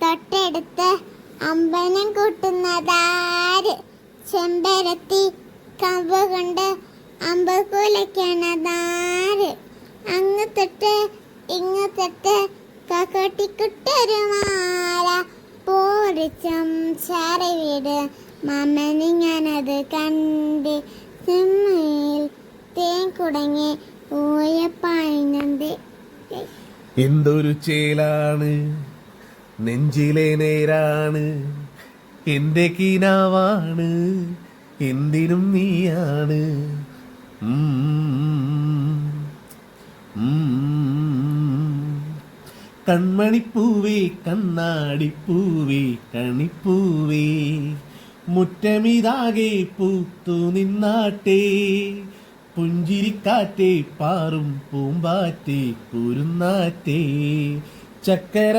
തൊട്ടടുത്ത് അമ്പനം കൂട്ടുന്നതാര്? ചെമ്പരത്തി കമ്പ് കൊണ്ട് അമ്പ് കുലയ്ക്കണതാര്? അങ്ങ് തൊട്ട് ഇങ്ങ് തൊട്ട് കക്കോട്ടിക്കുട്ടൊരു മാല പോരിച്ചം ചാറി വീട് ഞാനത് കണ്ട് സിമ്മയിൽ തേൻ കുടങ്ങി ഊയപ്പായുന്നത് എന്തൊരു ചേലാണ്. നെഞ്ചിലെ നേരാണ് എന്റെ കിനാവാണ് എന്തിനും നീയാണ്. കൺമണിപ്പൂവേ കണ്ണാടിപ്പൂവേ കണിപ്പൂവേ മുറ്റമിതാകെ പൂത്തു നിന്നാട്ടേ. പുഞ്ചിരിക്കാറ്റേ പാറും പൂമ്പാറ്റേ കുരുന്നാറ്റേ. ചക്കര